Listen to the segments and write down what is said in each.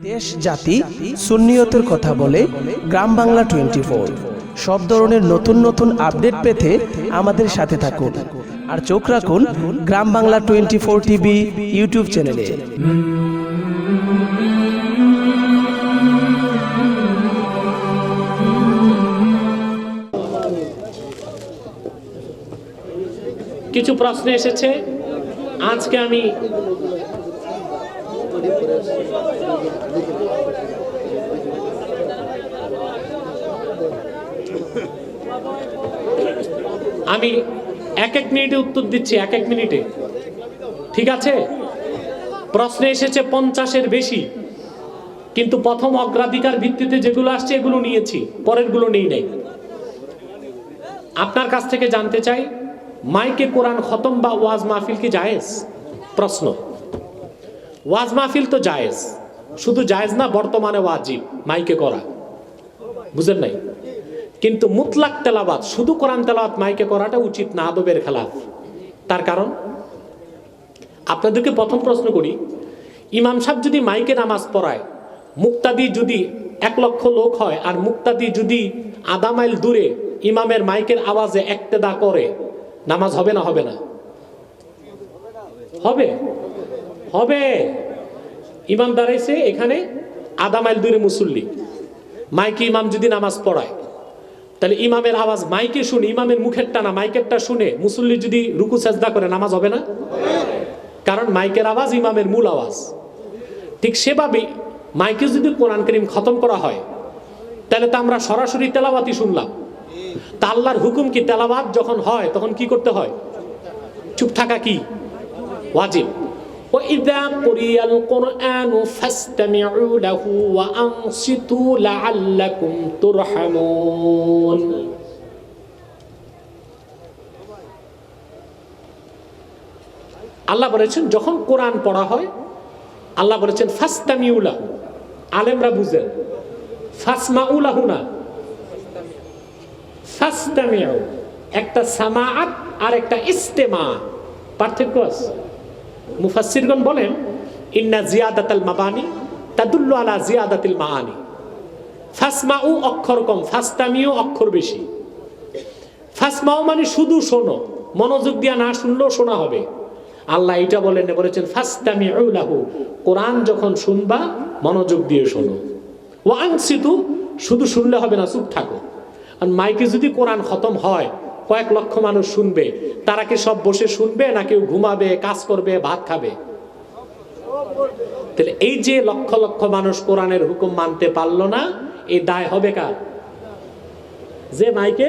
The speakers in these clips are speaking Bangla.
দেশ জাতি সুন্নিয়তের কথা বলে গ্রাম বাংলা টোয়েন্টি ফোর সব ধরনের নতুন নতুন আপডেট পেতে আমাদের সাথে থাকুন। আর চোখ রাখুন Gram Bangla twenty four TV YouTube চ্যানেলে। কিছু প্রশ্ন এসেছে। আজকে আমি আমি এক এক মিনিটে উত্তর দিচ্ছি, এক এক মিনিটে। ঠিক আছে? প্রশ্ন এসেছে পঞ্চাশের বেশি। কিন্তু প্রথম অগ্রাধিকার ভিত্তিতে যেগুলো আসছে, এগুলো নিয়েছি। পরেরগুলো নেই নাই। আপনার কাছ থেকে জানতে চাই, মাইকে কোরআন খতম বা ওয়াজ মাহফিল কি জায়েজ? প্রশ্ন। ওয়াজ মাহফিল তো জায়েজ। শুধু জায়েজ না, বর্তমানে ওয়াজিব মাইকে করা। বুঝেন নাই? কিন্তু মুতলাক তেলাবাদ শুধু কোরআন তেলাওয়াত মাইকে করাটা উচিত না আদবের খেলাফ। তার কারণ? আপনাদেরকে প্রথম প্রশ্ন করি, ইমাম সাহেব যদি মাইকে নামাজ পড়ায়, মুক্তাদি যদি এক লক্ষ লোক হয় আর মুক্তাদি যদি আধা মাইল দূরে ইমামের মাইকের আওয়াজে একতেদা করে, নামাজ হবে না হবে না? হবে। হবে। ইমাম দাঁড়াইছে এখানে আধা মাইল দূরে মুসল্লি। মাইকে ইমাম যদি নামাজ পড়ায় তাহলে ইমামের আওয়াজ মাইকে শুনে, ইমামের মুখের টানা মাইকেরটা শুনে মুসল্লি যদি রুকু, সেজদা করে, নামাজ হবে না? কারণ মাইকের আওয়াজ ইমামের মূল আওয়াজ। ঠিক সেভাবে মাইকে যদি কোরআন করিম খতম করা হয়, তাহলে তো আমরা সরাসরি তেলাবাতি শুনলাম। তা আল্লাহর হুকুম কি? তেলাবাত যখন হয়, তখন কি করতে হয়? চুপ থাকা কি? ওয়াজিব। وإذا قرئ القرآن فاستمعوا له وأنصتوا لعلكم ترحمون আল্লাহ বলেছেন যখন কোরআন পড়া হয় আল্লাহ বলেছেন ফাস্তামিউলাহু আলেমরা বুঝেন ফাসমাউলাহু না ফাস্তামিউ একটা সামাআত আর একটা ইস্তেমা পার্থক্য আছে মুফাসসিরগণ বলেন, ইন্না জিয়াদাতাল মাবানি তাদুল্লু আলা জিয়াদাতিল মাআনি। ফাসমাউ অক্ষর কম ফাস্তামিউ অক্ষর বেশি। ফাসমাউ মানে শুধু শোনো, মনোযোগ দিয়া না শুনলেও শোনা হবে। আল্লাহ এটা বলেন বলেছেন, ফাস্তামিউ লাহু, কোরআন যখন শুনবা, মনোযোগ দিয়ে শোনো। ওয়াংসিতু শুধু শুনলে হবে না, চুপ থাকো। আর মাইকে যদি কোরআন খতম হয় কয়েক লক্ষ মানুষ শুনবে। তারা কি সব বসে শুনবে না কেউ ঘুমাবে, কাজ করবে, ভাত খাবে? তাহলে এই যে লক্ষ লক্ষ মানুষ কোরআনের হুকুম মানতে পারল না, এই দায় হবে কার? যে মাইকে?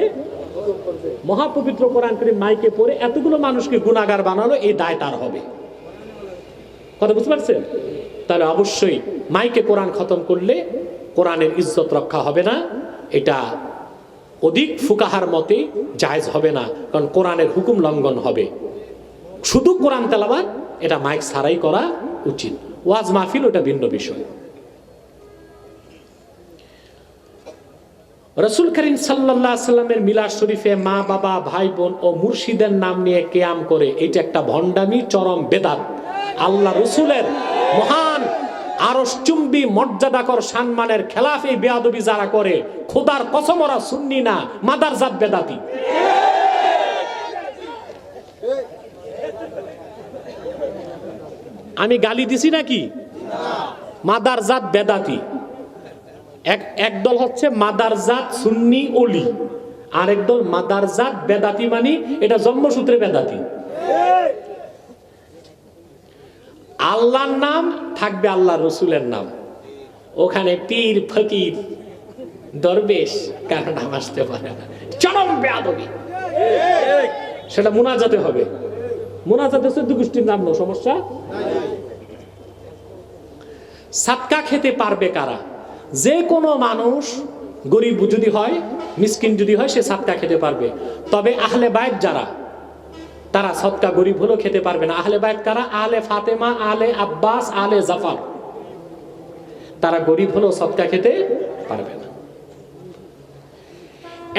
মহাপবিত্র কোরআন করে মাইকে পড়ে এতগুলো মানুষকে গুণাগার বানালো, এই দায় তার হবে। কথা বুঝতে পারছেন? তাহলে অবশ্যই মাইকে কোরআন খতম করলে কোরআনের ইজ্জত রক্ষা হবে না। এটা অধিক ফুকাহার মতে জায়জ হবে না, কারণ কোরআনের হুকুম লঙ্ঘন হবে। শুধু কোরআন তেলাবাদ এটা মাইক ছাড়াই করা উচিত। ওয়াজ মাহফিল ওটা ভিন্ন বিষয়। রসুল করিম সাল্লাহ সাল্লামের মিলাদ শরীফে মা, বাবা, ভাই, বোন ও মুর্শিদের নাম নিয়ে কেয়াম করে, এটা একটা ভণ্ডামি, চরম বেদাত। আল্লাহ রসুলের মহান আরসচুম্বী মর্যাদাকর সম্মানের খেলাফ বেয়াদবি যারা করে, খোদার কসমরা সুন্নি না, মাদার জাত বেদাতি। আমি গালি দিছি নাকি? মাদার জাত বেদাতি। এক একদল হচ্ছে মাদার জাত সুন্নি অলি আর একদল মাদার জাত বেদাতি মানি এটা জন্মসূত্রে বেদাতি। আল্লাহর নাম থাকবে আল্লাহ রসুলের নাম। ওখানে পীর, ফকির, দরবেশ কারও নাম আসতে পারে না। চরম বেয়াদবি। সেটা মোনাজাতে হবে। মোনাজাতে চোদ্দ গোষ্ঠীর নাম নো সমস্যা? সাতকা খেতে পারবে কারা? যে কোনো মানুষ গরিব যদি হয়, মিসকিন যদি হয়, সে সাতকা খেতে পারবে। তবে আহলে বায়ত যারা তারা সৎকা গরিব হলেও খেতে পারবে না। আহলে বায়ত কারা? আহলে ফাতেমা আলে আব্বাস আলে জাফার। তারা গরিব হলেও সৎকা খেতে পারবে না।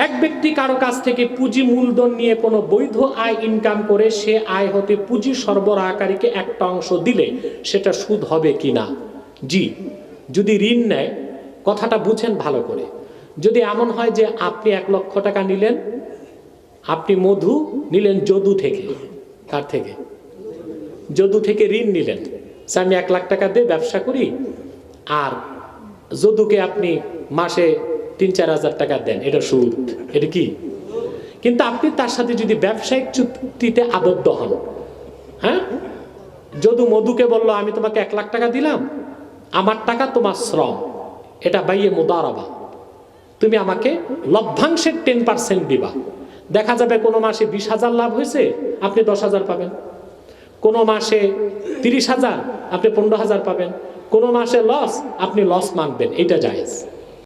এক ব্যক্তি কারও কাছ থেকে পুঁজি মূলধন নিয়ে কোনো বৈধ আয় ইনকাম করে, সে আয় হতে পুঁজি সরবরাহকারীকে একটা অংশ দিলে সেটা সুদ হবে কিনা জি, যদি ঋণ নেয়, কথাটা বুঝেন ভালো করে। যদি এমন হয় যে আপনি এক লক্ষ টাকা নিলেন আপনি মধু নিলেন যদু থেকে। কার থেকে? যদু থেকে ঋণ নিলেন। সে আমি এক লাখ টাকা দিয়ে ব্যবসা করি, আর যদুকে আপনি মাসে তিন চার হাজার টাকা দেন। এটা সুদ। এটা কি? কিন্তু আপনি তার সাথে যদি ব্যবসায়িক চুক্তিতে আবদ্ধ হন হ্যাঁ? যদু মধুকে বলল, আমি তোমাকে এক লাখ টাকা দিলাম, আমার টাকা তোমার শ্রম। এটা বাইয়ে মোদারাবা। তুমি আমাকে লভ্যাংশের টেন পার্সেন্ট দিবা। দেখা যাবে কোনো মাসে বিশ হাজার লাভ হয়েছে, আপনি দশ হাজার পাবেন। কোনো মাসে তিরিশ হাজার, আপনি পনেরো হাজার পাবেন। কোনো মাসে লস আপনি লস মানবেন এটা জায়েজ।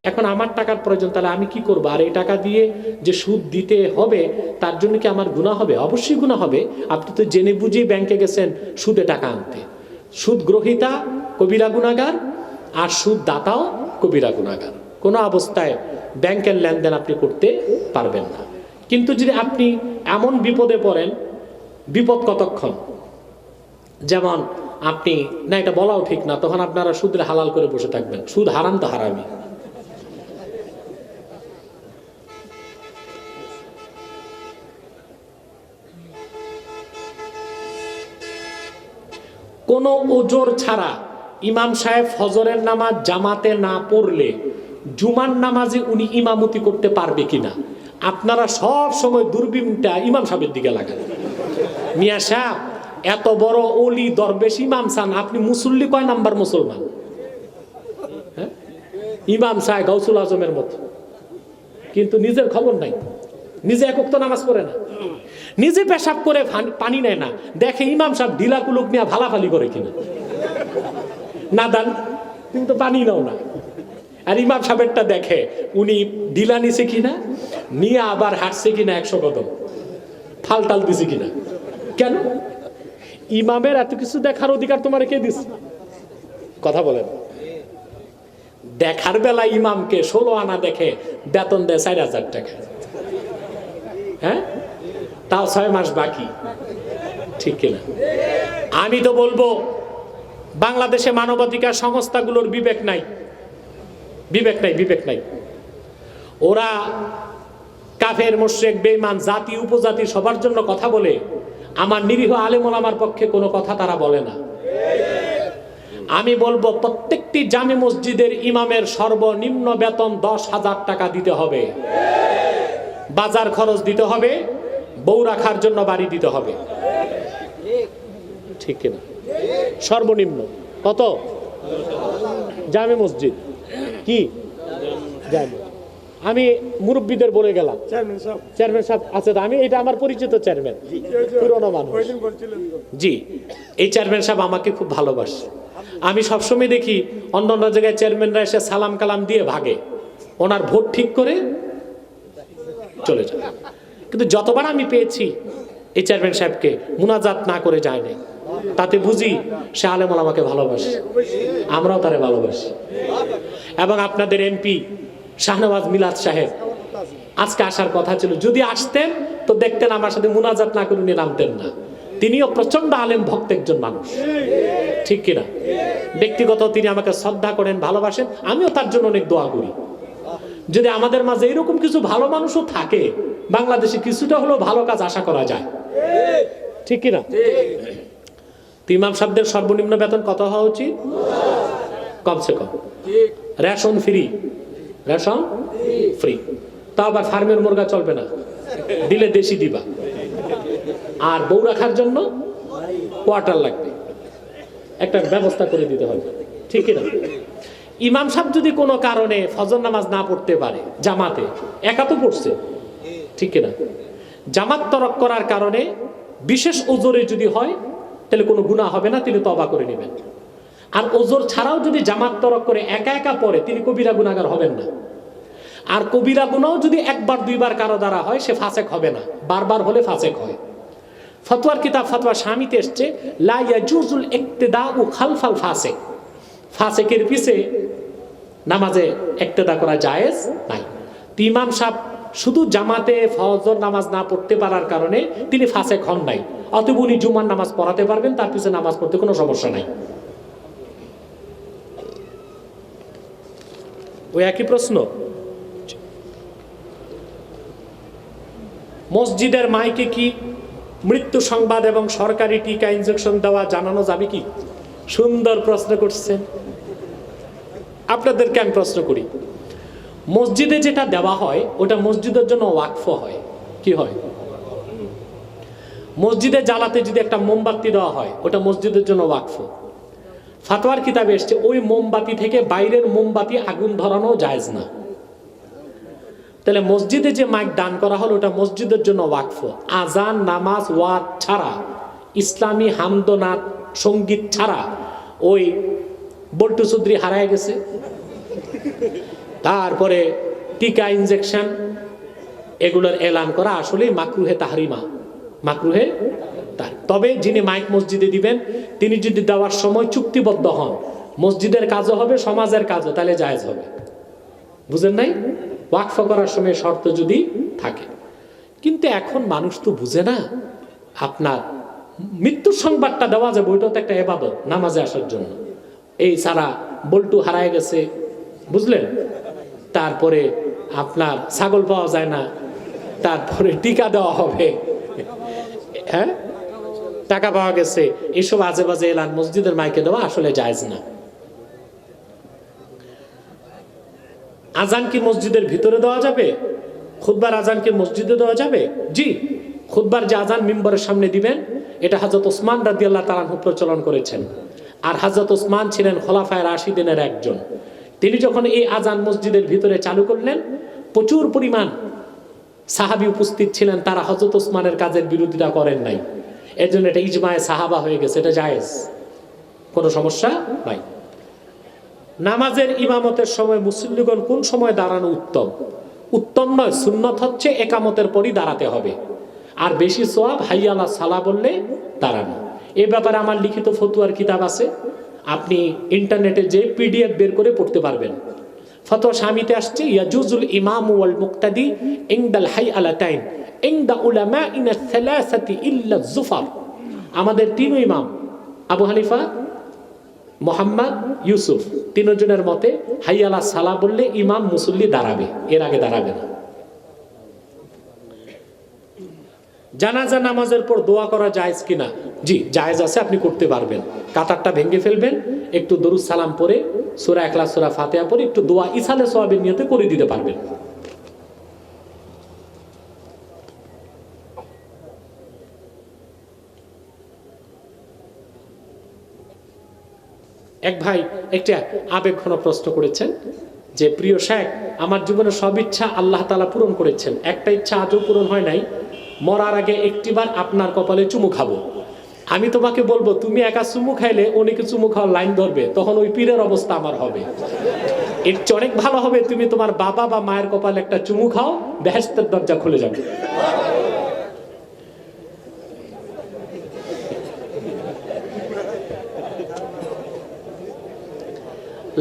এখন আমার টাকার প্রয়োজন, তাহলে আমি কি করব? আর এই টাকা দিয়ে যে সুদ দিতে হবে, তার জন্য কি আমার গুণা হবে? অবশ্যই গুণা হবে। আপনি তো জেনে বুঝেই ব্যাংকে গেছেন, সুদে টাকা আনতে। সুদ গ্রহিতা, কবিরা গুণাগার আর সুদ দাতাও, কবিরা গুণাগার কোনো অবস্থায় ব্যাংকের লেনদেন আপনি করতে পারবেন না। কিন্তু যদি আপনি এমন বিপদে পড়েন, বিপদ কতক্ষণ? যেমন আপনি, না, এটা বলাও ঠিক না, তখন আপনারা সুদের হালাল করে বসে থাকবেন। সুদ হারাম তো হারামি কোনো ওজোর ছাড়া ইমাম সাহেব ফজরের নামাজ জামাতে না পড়লে জুমার নামাজে উনি ইমামতি করতে পারবে কিনা? আপনারা সব সময় দূরবীনটা ইমাম সাহেবের দিকে লাগান। মিয়া সাহেব, এত বড় অলি, দরবেশ, ইমাম সান আপনি মুসল্লি কয় নাম্বার মুসলমান? হ্যাঁ? ইমাম সাহেব গৌসুল আজমের মতো। কিন্তু নিজের খবর নাই। নিজে একক তো নামাজ পড়ে না। নিজে পেশাব করে পানি নেয় না। দেখে ইমাম সাহেব ঢিলা কুলুক নিয়ে ভালাফালি করে কিনা। না দান তুমি তো পানি নাও না। আর ইমাম সাহেবটা দেখে, উনি ঢিলা নিছে কিনা, নিয়ে আবার হাঁটছে কিনা একশো কদম, ফাল টাল দিছে কিনা। কেন? ইমামের এত কিছু দেখার অধিকার তোমার কে দিস কথা বলেন। দেখার বেলা ইমামকে ষোলো আনা দেখে বেতন দেয় চার হাজার টাকা। হ্যাঁ? তাও ছয় মাস বাকি। ঠিক কিনা? আমি তো বলব, বাংলাদেশে মানবাধিকার সংস্থাগুলোর বিবেক নাই। বিবেক নাই বিবেক নাই। ওরা কাফের মোশেক বেইমান জাতি, উপজাতি সবার জন্য কথা বলে, আমার নিরীহ আলেমন আমার পক্ষে কোনো কথা তারা বলে না। আমি বলব, প্রত্যেকটি জামে মসজিদের ইমামের সর্বনিম্ন বেতন দশ হাজার টাকা দিতে হবে। বাজার খরচ দিতে হবে, বউ রাখার জন্য বাড়ি দিতে হবে। ঠিক কিনা? সর্বনিম্ন। কত? জামে মসজিদ। কি? জামে আমি মুরব্বীদের বলে গেলাম। চেয়ারম্যান সাহেব। তো আমি এটা আমার পরিচিত চেয়ারম্যান পুরনো মানুষ। জি এই চেয়ারম্যান সাহেব আমাকে খুব ভালোবাসে। আমি সবসময় দেখি অন্য অন্য জায়গায় চেয়ারম্যানরা এসে সালাম কালাম দিয়ে ভাগে। ওনার ভোট ঠিক করে চলে যায়। কিন্তু যতবার আমি পেয়েছি এই চেয়ারম্যান সাহেবকে মুনাজাত না করে যায় নাই। তাতে বুঝি সে আলেমল আমাকে ভালোবাসে। আমরাও তারে ভালোবাসি। এবং আপনাদের এমপি শাহনওয়াজ মিলাদ সাহেব। আজকে আসার কথা ছিল। যদি আসতেন, তো দেখতেন আমার সাথে মুনাজাত না করে উনি নামতেন না। তিনিও প্রচণ্ড আলেম ভক্ত একজন মানুষ। ঠিক কিনা? ব্যক্তিগত তিনি আমাকে শ্রদ্ধা করেন, ভালোবাসেন। আমিও তার জন্য অনেক দোয়া করি। যদি আমাদের মাঝে এরকম কিছু ভালো মানুষও থাকে, বাংলাদেশে কিছুটা হলেও ভালো কাজ আশা করা যায়। ঠিক কিনা? তো ইমাম সাহেবদের সর্বনিম্ন বেতন কত হওয়া উচিত? কমসে কম। Ration free. Ration free. তা আবার ফার্মের মুরগা চলবে না। দিলে দেশি দিবা। আর বউ রাখার জন্য কোয়ার্টার লাগবে। একটা ব্যবস্থা করে দিতে হবে। ঠিক না ইমাম সাহেব যদি কোনো কারণে ফজর নামাজ না পড়তে পারে জামাতে, একা তো পড়ছে। ঠিক না জামাত তরক করার কারণে বিশেষ ওজোরে যদি হয়, তাহলে কোনো গুণা হবে না, তিনি তবা করে নেবেন। আর ওজোর ছাড়াও যদি জামাত তরক করে একা একা পড়ে, তিনি কবিরা গুণাগার হবেন না। আর কবিরা গুণাও যদি একবার, দুইবার কারও দ্বারা হয়, সে ফাসেক হবে না। বারবার হলে ফাসেক হয়। ফতোয়ার কিতাব ফতোয়া স্বামীতে এসছে লাইয়াজুজুল ইক্তেদা ও খালফাল ফাঁসেক। ফাসেকের পিছে নামাজে একতেদা করা জায়েজ নাই। ইমাম সাহেব শুধু জামাতে ফজর নামাজ না পড়তে পারার কারণে তিনি ফাসেক হন নাই। অতএব উনি জুমার নামাজ পড়াতে পারবেন, তার পিছনে নামাজ পড়তে কোনো সমস্যা নাই। ওই একই প্রশ্ন মসজিদের মাইকে কি মৃত্যু সংবাদ এবং সরকারি টিকা ইনজেকশন দেওয়া জানানো যাবে কি? সুন্দর প্রশ্ন করছেন আপনাদেরকে আমি প্রশ্ন করি। মসজিদে যেটা দেওয়া হয়, ওটা মসজিদের জন্য ওয়াকফ হয়। কি হয়? মসজিদে জ্বালাতে যদি একটা মোমবাতি দেওয়া হয়, ওটা মসজিদের জন্য ওয়াকফ। ফাতোয়ার কিতাবে এসছে, ওই মোমবাতি থেকে বাইরের মোমবাতি আগুন ধরানো জায়েজ না। তাহলে মসজিদে যে মাইক দান করা হলো, ওটা মসজিদের জন্য ওয়াকফ। আজান, নামাজ, ওয়াদ ছাড়া, ইসলামী হামদনাথ সংগীত ছাড়া, ওই বল্টু চৌধুরী হারায় গেছে। তারপরে টিকা ইনজেকশন, এগুলোর এলান করা আসলেই মাকরুহে তাহারিমা। মাকরুহে তবে যিনি মাইক মসজিদে দিবেন, তিনি যদি দেওয়ার সময় চুক্তিবদ্ধ হন, মসজিদের কাজও হবে, সমাজের কাজও, তাহলে জায়েজ হবে। বুঝেন নাই? ওয়াকফ করার সময় শর্ত যদি থাকে। কিন্তু এখন মানুষ তো বুঝে না, আপনার মৃত্যুর সংবাদটা দেওয়া যাবে ওইটা তো একটা এবাদত, নামাজে আসার জন্য। এই সারা বল্টু হারায় গেছে, বুঝলেন? তারপরে আপনার ছাগল পাওয়া যায় না, তারপরে টিকা দেওয়া হবে। হ্যাঁ? টাকা পাওয়া গেছে, এসব আজে বাজে এলান মসজিদের মাইকে দেওয়া আসলে জায়েজ না। আজান কি মসজিদের ভিতরে দেওয়া যাবে? খুদবার আজান কি মসজিদে দেওয়া যাবে? জি খুদবার যে আজান মিম্বরের সামনে দিবেন, এটা হাজরত ওসমান রাদি আল্লাহ তালাহু প্রচলন করেছেন। আর হাজরত ওসমান ছিলেন খোলাফায় রাশিদিনের একজন। তিনি যখন এই আজান মসজিদের ভিতরে চালু করলেন, প্রচুর পরিমাণ সাহাবি উপস্থিত ছিলেন, তারা হজরত ওসমানের কাজের বিরোধিতা করেন নাই। এর জন্য এটা ইজমায় সাহাবা হয়ে গেছে, এটা জায়েজ। কোনো সমস্যা নাই। নামাজের ইমামতের সময় মুসল্লিগণ কোন সময় দাঁড়ানো উত্তম? উত্তম নয়, সুন্নত হচ্ছে একামতের পরই দাঁড়াতে হবে। আর বেশি সোয়াব হাইয়ালা সালা বললে দাঁড়ানো। এ ব্যাপারে আমার লিখিত ফতুয়ার কিতাব আছে। আপনি ইন্টারনেটে যে পিডিএফ বের করে পড়তে পারবেন। ফতোয়া স্বামীতে আসছে, ইয়াজুজুল ইমাম ওয়াল মুক্তাদি ইংদাল হাই আলা টাইম আমাদের তিন ইমাম, আবু হানিফা, মোহাম্মদ, ইউসুফ, তিনজনের মতে হাইয়ালা সালা বললে ইমাম মুসল্লি দাঁড়াবে, এর আগে দাঁড়াবে না। জানাজা নামাজের পর দোয়া করা জায়েজ কিনা? জি, জায়েজ আছে, আপনি করতে পারবেন। কাতারটা ভেঙে ফেলবেন, একটু দরুদ সালাম পরে সোরা একলা সোরা ফাতেহা পরে একটু দোয়া ইসালে সোয়াবের নিয়তে করে দিতে পারবেন। এক ভাই একটা আবেগ ঘন প্রশ্ন করেছেন যে, প্রিয় শেখ, আমার জীবনে সব ইচ্ছা আল্লাহ তালা পূরণ করেছেন। একটা ইচ্ছা আজও পূরণ হয় নাই। মরার আগে একটিবার আপনার কপালে চুমু খাব। আমি তোমাকে বলব, তুমি একা চুমু খাইলে অনেকে চুমু খাওয়ার লাইন ধরবে। তখন ওই পীরের অবস্থা আমার হবে। এর চেয়ে অনেক ভালো হবে তুমি তোমার বাবা বা মায়ের কপালে একটা চুমু খাও বেহেস্তের দরজা খুলে যাবে।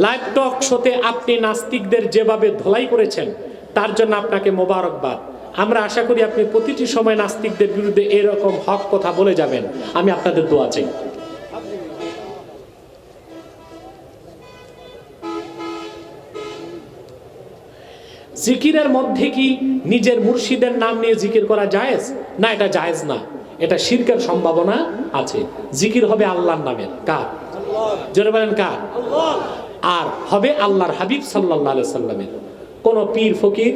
লাইভ টক শোতে আপনি নাস্তিকদের যেভাবে ধোলাই করেছেন, তার জন্য আপনাকে মোবারকবাদ। আমরা আশা করি আপনি প্রতিটি সময় নাস্তিকদের বিরুদ্ধে এরকম হক কথা বলে যাবেন। আমি আপনাদের দোয়া চাই। জিকিরের মধ্যে কি নিজের মুর্শিদের নাম নিয়ে জিকির করা জায়েজ? না, এটা জায়েজ না। এটা শিরকের সম্ভাবনা আছে। জিকির হবে আল্লাহর নামের। কার? জোরে বলেন কার? আর হবে আল্লাহর হাবিব সাল্লাহ সাল্লামের। কোনো পীর, ফকির,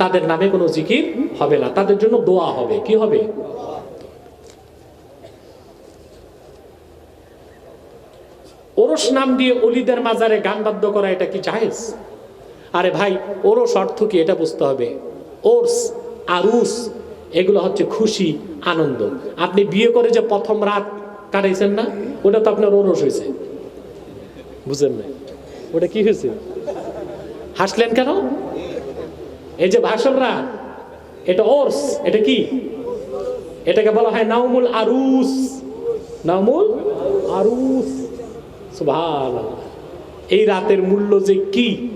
তাদের নামে কোনো জিকির হবে না। তাদের জন্য দোয়া হবে। কি হবে? ওরস নাম দিয়ে অলিদের মাজারে গান বাদ্য করা, এটা কি জাহেজ আরে ভাই, ওরস অর্থ কি এটা বুঝতে হবে। ওরস, আরুস, এগুলো হচ্ছে খুশি, আনন্দ। আপনি বিয়ে করে যে প্রথম রাত কাটাইছেন না, ওটা তো আপনার ওরস হয়েছে বুঝেন না ওটা কি হয়েছে? হাসলেন কেন? এই যে ভাষণরা, এটা ওরস, এটা কি? এটাকে বলা হয় নাউমুল আরুস। নাউমুল আরুস। সুবহানাল্লাহ। এই রাতের মূল্য যে কি,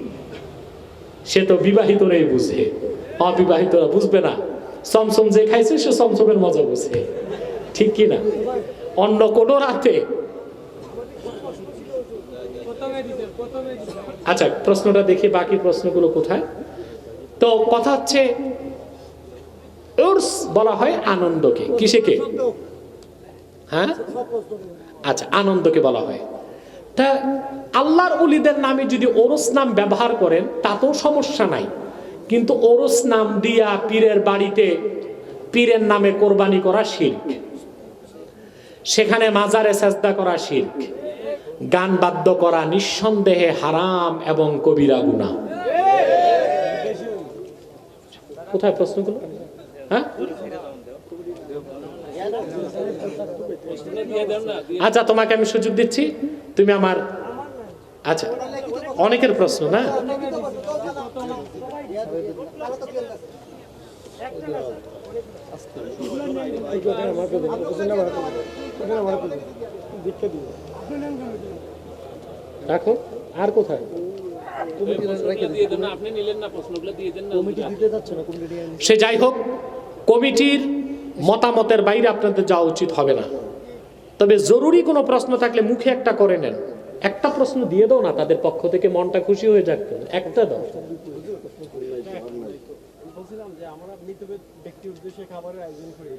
সে তো বিবাহিত বিবাহিতরাই বুঝে। অবিবাহিতরা বুঝবে না। সমসম যে খাইছে, সে সমসমের মজা বুঝে। ঠিক কি না অন্য কোনো রাতে আচ্ছা প্রশ্নটা দেখি, বাকি প্রশ্নগুলো কোথায়? তো কথা হচ্ছে বলা হয় আনন্দকে। কিসেকে হ্যাঁ? আচ্ছা আনন্দকে বলা হয়। তা আল্লাহর উলিদের নামে যদি ওরস নাম ব্যবহার করেন, তাতেও সমস্যা নাই। কিন্তু ওরস নাম দিয়া পীরের বাড়িতে পীরের নামে কোরবানি করা শির্ক। সেখানে মাজারে সেজদা করা শির্ক। গান বাদ্য করা নিঃসন্দেহে হারাম এবং কবিরা গুণা। কোথায় প্রশ্নগুলো? হ্যাঁ? আচ্ছা তোমাকে আমি সুযোগ দিচ্ছি। তুমি আমার আচ্ছা অনেকের প্রশ্ন, না? রাখো আর কোথায়? সে যাই হোক কমিটির মতামতের বাইরে আপনাদের যাওয়া উচিত হবে না। তবে জরুরি কোনো প্রশ্ন থাকলে মুখে একটা করে নেন। একটা প্রশ্ন দিয়ে দাও না তাদের পক্ষ থেকে মনটা খুশি হয়ে যাক। একটা দাও।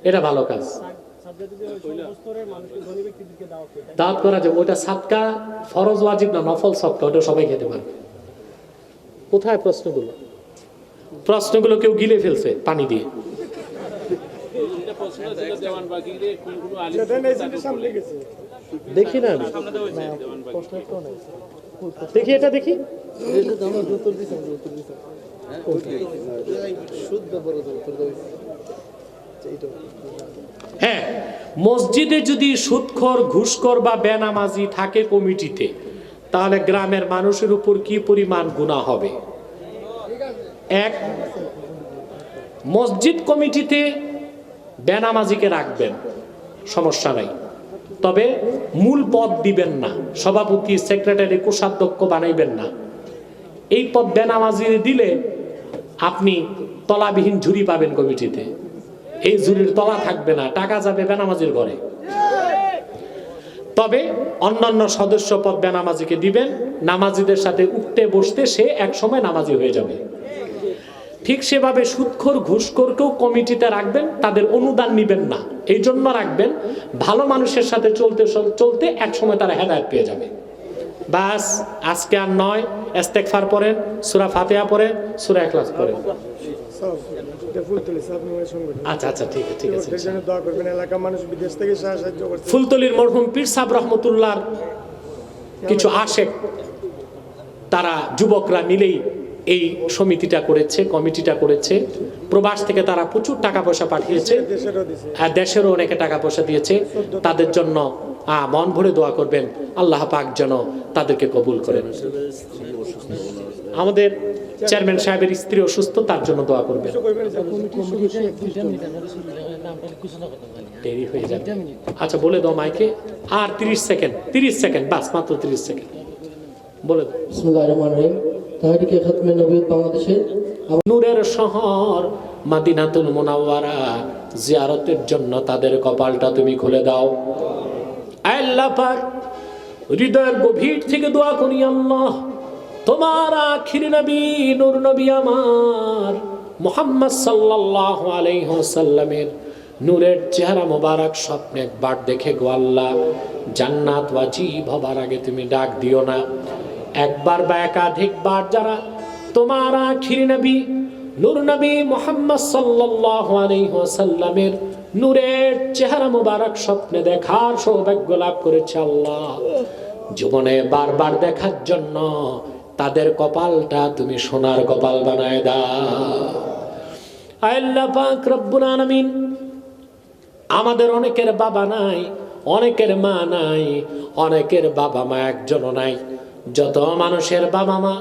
এটা ভালো কাজ। দাওয়াত করা। যাবে ওটা সাতকা ফরজ ওয়াজিব না নফল সবকা ওটা সবাই খেতে পারবে কোথায় প্রশ্নগুলো? প্রশ্নগুলো কেউ গিলে ফেলছে পানি দিয়ে। দেখি না দেখি এটা দেখি। হ্যাঁ মসজিদে যদি সুদখর ঘুষখর বা বেনামাজি থাকে কমিটিতে, তাহলে গ্রামের মানুষের উপর কি পরিমাণ গুণা হবে? এক, মসজিদ কমিটিতে বেনামাজিকে রাখবেন, সমস্যা নাই। তবে মূল পদ দিবেন না, সভাপতি, সেক্রেটারি, কোষাধ্যক্ষ বানাইবেন না। এই পদ বেনামাজি দিলে আপনি তলাবিহীন ঝুড়ি পাবেন কমিটিতে। এই ঝুড়ির তলা থাকবে না, টাকা যাবে বেনামাজির ঘরে। তবে অন্যান্য সদস্য পদ বেনামাজিকে দিবেন, নামাজিদের সাথে উঠতে বসতে সে এক সময় নামাজি হয়ে যাবে। ঠিক সেভাবে সুৎখোর ঘুষখোরকেও কমিটিতে রাখবেন, তাদের অনুদান নিবেন না। এই জন্য রাখবেন, ভালো মানুষের সাথে চলতে চলতে এক সময় তারা হেদায়ত পেয়ে যাবে। বাস, আজকে আর নয় এস্তেকফার পড়েন, সুরা ফাতেহা পড়েন, সুরা এখলাস সঙ্গে আচ্ছা আচ্ছা ঠিক আছে ঠিক আছে ফুলতলির মরহুম পীর সাহ রহমতুল্লাহর কিছু আশেক, তারা যুবকরা মিলেই এই সমিতিটা করেছে, কমিটিটা করেছে। প্রবাস থেকে তারা প্রচুর টাকা পয়সা পাঠিয়েছে। দেশেরও দিছে দেশেরও অনেকে টাকা পয়সা দিয়েছে। তাদের জন্য মন ভরে দোয়া করবেন। আল্লাহ পাক যেন তাদেরকে কবুল করেন। আমাদের চেয়ারম্যান সাহেবের স্ত্রী অসুস্থ তার জন্য দোয়া করবেন। দেরি হয়ে যাবে। আচ্ছা বলে দাও মাইকে। আর তিরিশ সেকেন্ড তিরিশ সেকেন্ড বাস মাত্র তিরিশ সেকেন্ড। বলে দাও। বিসমুল্লাহ রহমান রহিম। তাহারিকে খাতমে বাংলাদেশের নূরের শহর মাদিনাতুল মোনাওয়ারা জিয়ারতের জন্য তাদের কপালটা তুমি খুলে দাও। আল্লাহ পাক হৃদয়ের গভীর থেকে দোয়া করি, আল্লাহ, তোমার আখির নবী, নূর নবী আমার মোহাম্মদ সাল্লাল্লাহু আলাইহি ওয়াসাল্লামের নূরের চেহারা মোবারক স্বপ্নে একবার দেখে গো জান্নাত ওয়াজিব হবার আগে তুমি ডাক দিও না। একবার বা একাধিকবার যারা তোমার আখির নবী, নূর নবী মোহাম্মদ সাল্লাল্লাহু আলাইহি ওয়াসাল্লামের নূরের চেহারা মোবারক স্বপ্নে দেখার সৌভাগ্য লাভ করেছে আল্লাহ। জীবনে বারবার দেখার জন্য তাদের কপালটা তুমি সোনার কপাল বানায় দাও। আল্লাহ পাক আমাদের অনেকের বাবা নাই, অনেকের মা নাই, অনেকের বাবা মা একজনও নাই। যত মানুষের বাবা মা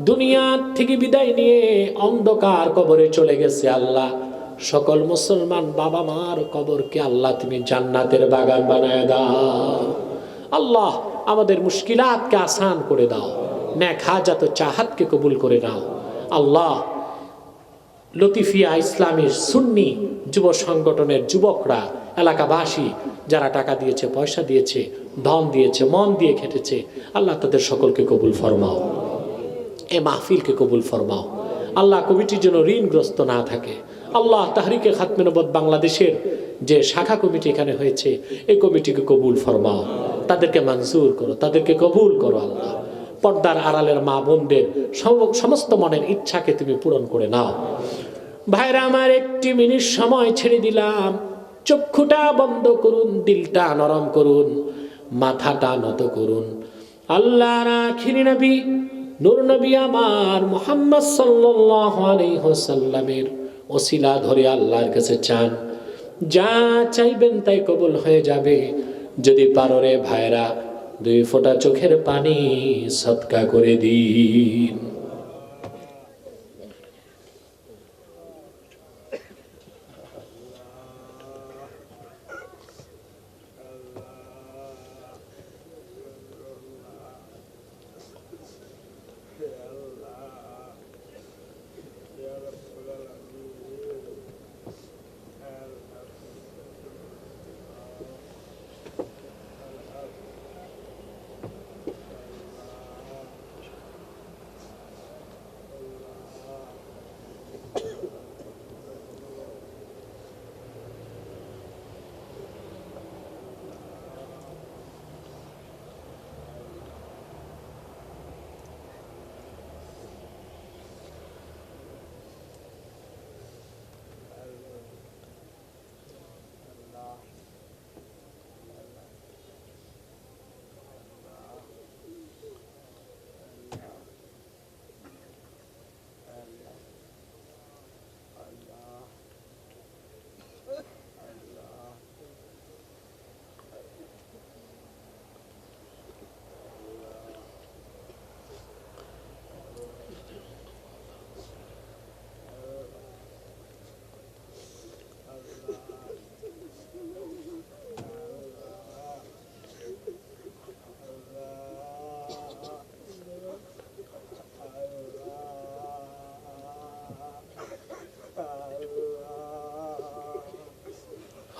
দুনিয়া থেকে বিদায় নিয়ে অন্ধকার কবরে চলে গেছে আল্লাহ। সকল মুসলমান বাবা মার কবরকে আল্লাহ তুমি জান্নাতের বাগান বানায় দাও। আল্লাহ আমাদের মুশকিলাতকে আসান করে দাও। ন্যাক হাজাত চাহাতকে কবুল করে নাও। আল্লাহ লতিফিয়া ইসলামীর সুন্নি যুব সংগঠনের যুবকরা, এলাকাবাসী, যারা টাকা দিয়েছে, পয়সা দিয়েছে, ধন দিয়েছে, মন দিয়ে খেটেছে, আল্লাহ তাদের সকলকে কবুল ফরমাও। এ মাহফিলকে কবুল ফরমাও। আল্লাহ কমিটির জন্য ঋণগ্রস্ত না থাকে। আল্লাহ তাহরিকে খাতমে নবদ বাংলাদেশের যে শাখা কমিটি এখানে হয়েছে, এই কমিটিকে কবুল ফরমাও। তাদেরকে মঞ্জুর করো, তাদেরকে কবুল করো আল্লাহ। পর্দার আড়ালের মা বোনদের সমস্ত মনের ইচ্ছাকে তুমি পূরণ করে নাও। ভাইরা, আমার একটি মিনিট সময় ছেড়ে দিলাম। চক্ষুটা বন্ধ করুন, দিলটা নরম করুন, মাথাটা নত করুন। আল্লাহ নবী, নূর নবী আমার মোহাম্মদ সাল্লাল্লাহু আলাইহি ওয়াসাল্লামের ওসিলা ধরে আল্লাহর কাছে চান। যা চাইবেন তাই কবুল হয়ে যাবে। যদি পারো রে ভাইরা দুই ফোঁটা চোখের পানি সৎকা করে দিন।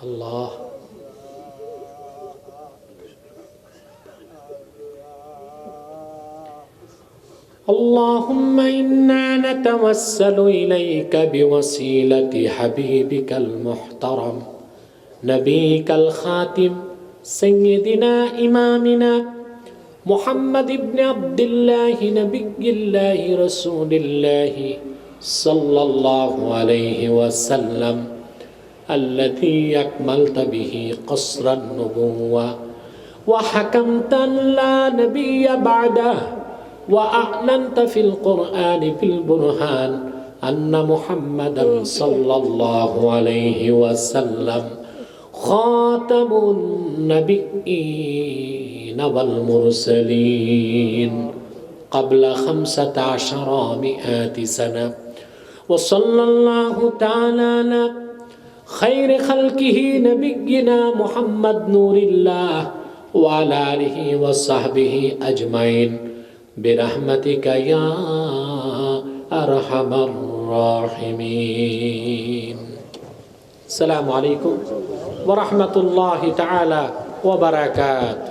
الله. اللهم إنا نتوسل إليك بوسيلة حبيبك المحترم نبيك الخاتم سيدنا إمامنا محمد بن عبد الله نبي الله رسول الله صلى الله عليه وسلم. الذي أكملت به قصر النبوة. وحكمت لا نبي بعده. وأعلنت في القرآن بالبرهان أن محمدا صلى الله عليه وسلم خاتم النبيين والمرسلين قبل خمسة عشر مئات سنة. وصلى الله تعالى على خير خلقه نبينا محمد نور الله وعلى آله وصحبه أجمعين برحمتك يا أرحم الراحمين السلام عليكم ورحمة الله تعالى وبركاته